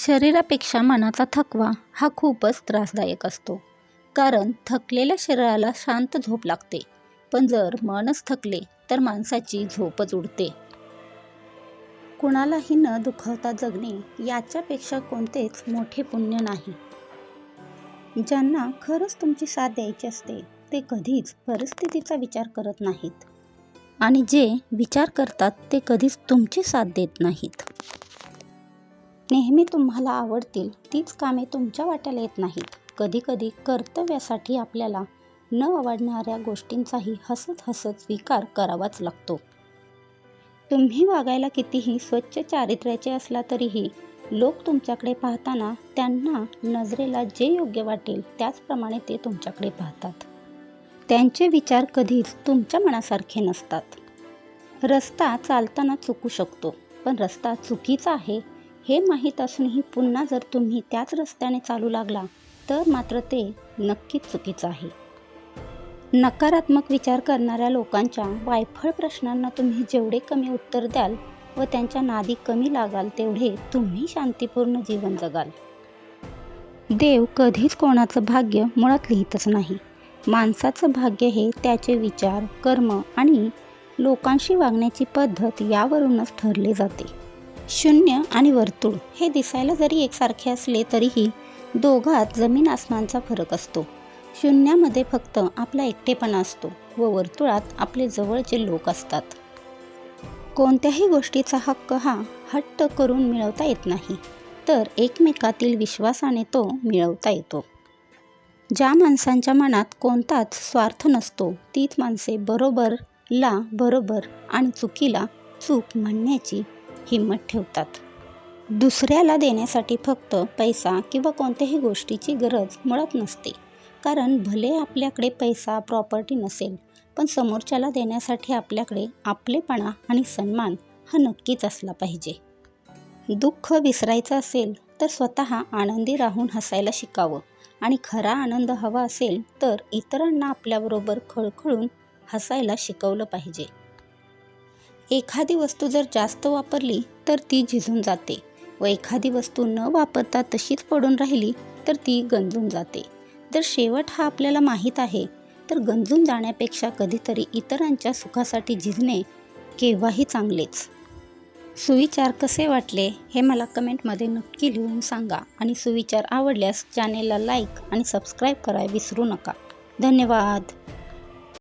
शरीरापेक्षा मनाचा थकवा हा खूपच त्रासदायक असतो. कारण थकलेल्या शरीराला शांत झोप लागते. पण जर मनच थकले तर माणसाची झोपच उडते. कुणालाही न दुखावता जगणे याच्यापेक्षा कोणतेच मोठे पुण्य नाही. ज्यांना खरंच तुमची साथ द्यायची असते ते कधीच परिस्थितीचा विचार करत नाहीत. आणि जे विचार करतात ते कधीच तुमची साथ देत नाहीत. नेहमी तुम्हाला आवडतील तीच कामे तुमच्या वाट्याला येत नाहीत. कधीकधी कर्तव्यासाठी आपल्याला न आवडणाऱ्या गोष्टींचाही हसत हसत स्वीकार करावाच लागतो. तुम्ही वागायला कितीही स्वच्छ चारित्र्याचे असला तरीही लोक तुमच्याकडे पाहताना त्यांना नजरेला जे योग्य वाटेल त्याचप्रमाणे ते तुमच्याकडे पाहतात. त्यांचे विचार कधीच तुमच्या मनासारखे नसतात. रस्ता चालताना चुकू शकतो पण रस्ता चुकीचा आहे हे माहीत असूनही पुन्हा जर तुम्ही त्याच रस्त्याने चालू लागला तर मात्र ते नक्कीच चुकीचं आहे. नकारात्मक विचार करणाऱ्या लोकांच्या वायफळ प्रश्नांना तुम्ही जेवढे कमी उत्तर द्याल व त्यांच्या नादी कमी लागाल तेवढे तुम्ही शांतीपूर्ण जीवन जगाल. देव कधीच कोणाचं भाग्य मुळात लिहितच नाही. माणसाचं भाग्य हे त्याचे विचार कर्म आणि लोकांशी वागण्याची पद्धत यावरूनच ठरले जाते. शून्य आणि वर्तुळ हे दिसायला जरी एकसारखे असले तरीही दोघात जमीन आसमानचा फरक असतो. शून्यामध्ये फक्त आपला एकटेपणा असतो व वर्तुळात आपले जवळचे लोक असतात. कोणत्याही गोष्टीचा हक्क हा हट्ट करून मिळवता येत नाही तर एकमेकातील विश्वासाने तो मिळवता येतो. ज्या माणसांच्या मनात कोणताच स्वार्थ नसतो तीच माणसे बरोबरला बरोबर आणि चुकीला चूक म्हणण्याची हिंमत ठेवतात. दुसऱ्याला देण्यासाठी फक्त पैसा किंवा कोणत्याही गोष्टीची गरज मुळात नसते. कारण भले आपल्याकडे पैसा प्रॉपर्टी नसेल पण समोरच्याला देण्यासाठी आपल्याकडे आपलेपणा आणि सन्मान हा नक्कीच असला पाहिजे. दुःख विसरायचं असेल तर स्वतः आनंदी राहून हसायला शिकावं आणि खरा आनंद हवा असेल तर इतरांना आपल्याबरोबर खळखळून हसायला शिकवलं पाहिजे. एखादी वस्तू जर जास्त वापरली तर ती झिजून जाते व एखादी वस्तू न वापरता तशीच पडून राहिली तर ती गंजून जाते. जर शेवट हा आपल्याला माहीत आहे तर गंजून जाण्यापेक्षा कधीतरी इतरांच्या सुखासाठी झिजणे केव्हाही चांगलेच. सुविचार कसे वाटले हे मला कमेंटमध्ये नक्की लिहून सांगा आणि सुविचार आवडल्यास चॅनेलला लाईक आणि सबस्क्राईब करायला विसरू नका. धन्यवाद.